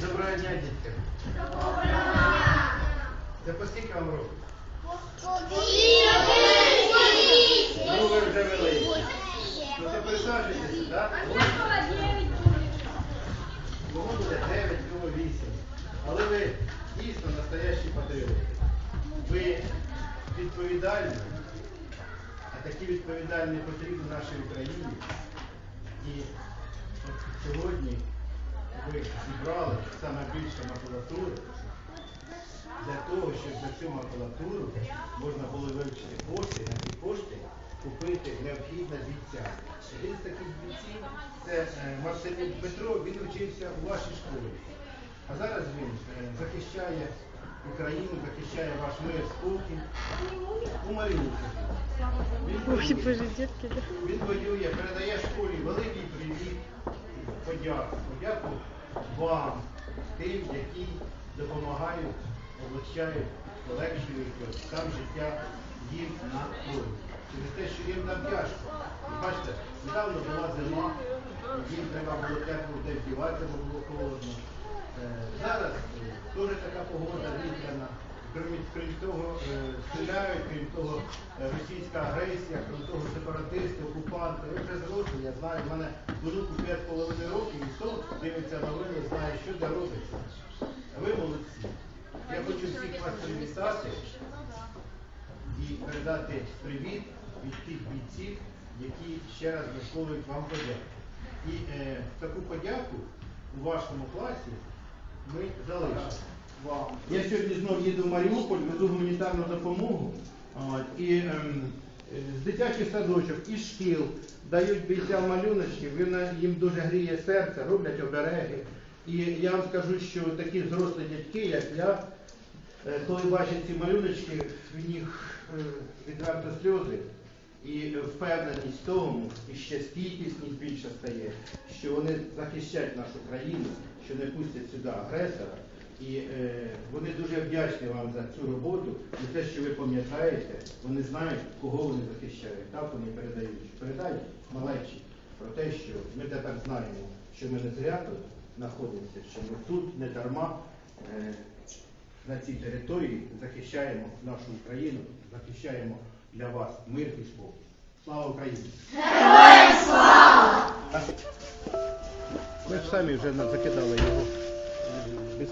Доброго дня, дітки. Це по скільки вам років? Ну, ви вже великі. Ну, то присаджуйтеся, так? Кому буде 9, кому 8. Але ви дійсно настоящі патріоти. Ви відповідальні, а такі відповідальні потрібні нашій Україні. І от ви зібрали саме більше макулатури для того, щоб за цю макулатуру можна було вивчити кошти, на ці кошти купити необхідне бійця. Один з таких бійців це е, Марселюк Петро, він вчився у вашій школі. А зараз він е, захищає Україну, захищає ваш мир, спокій у Маріуполі. Він воює, передає школі великий привіт, подяку. Подяку вам, тим, які допомагають, облегчають, полегшують там життя їм на полі. Через те, що їм там тяжко. І бачите, недавно була зима, їм треба було тепло де вдіватися, бо було холодно. Е, Зараз дуже така погода. Крім, крім того, е, стріляють, крім того, е, російська агресія, крім того, сепаратисти, окупанти. Ви вже зросли, я знаю, в мене внуку 5,5 років, і хто дивиться новини, знає, що де робиться. Ви молодці. Я хочу всіх вас привітати і передати привіт від тих бійців, які ще раз висловлюють вам подяку. І е, таку подяку у вашому класі ми залишимо. Я сьогодні знов їду в Маріуполь, везу гуманітарну допомогу. І ем, е, з дитячих садочок, із шкіл дають бійцям малюночки, їм дуже гріє серце, роблять обереги. І я вам скажу, що такі зрослі дядьки, як я, е, коли бачать ці малюночки, в них е, відверто сльози. І впевненість в тому, і ще стійкісність більше стає, що вони захищають нашу країну, що не пустять сюди агресора. І е, вони дуже вдячні вам за цю роботу, за те, що ви пам'ятаєте, вони знають, кого вони захищають. Так вони передають. Передай малечі про те, що ми тепер знаємо, що ми не зря тут знаходимося, що ми тут не дарма е, на цій території захищаємо нашу Україну, захищаємо для вас мир і спокій. Слава Україні! Героям слава! Ми ж самі вже закидали його. Bis